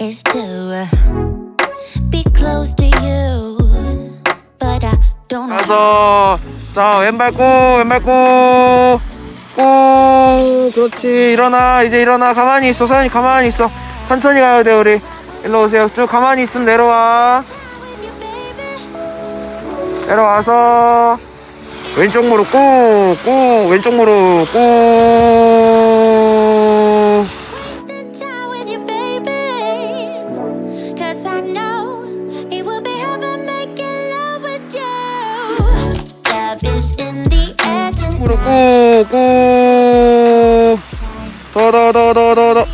is to be close to you. But I don't 가서 자 왼발 꾹 왼발 꾹꾹 그렇지. 일어나 이제 일어나. 가만히 있어 사장님 가만히 있어. 천천히 가야 돼 우리. 일로 오세요. 쭉 가만히 있으면 내려와. 내려와서 왼쪽 무릎 꾹꾹 왼쪽 무릎 꾹. 거꾸로 꾹꾹. 더더더더더더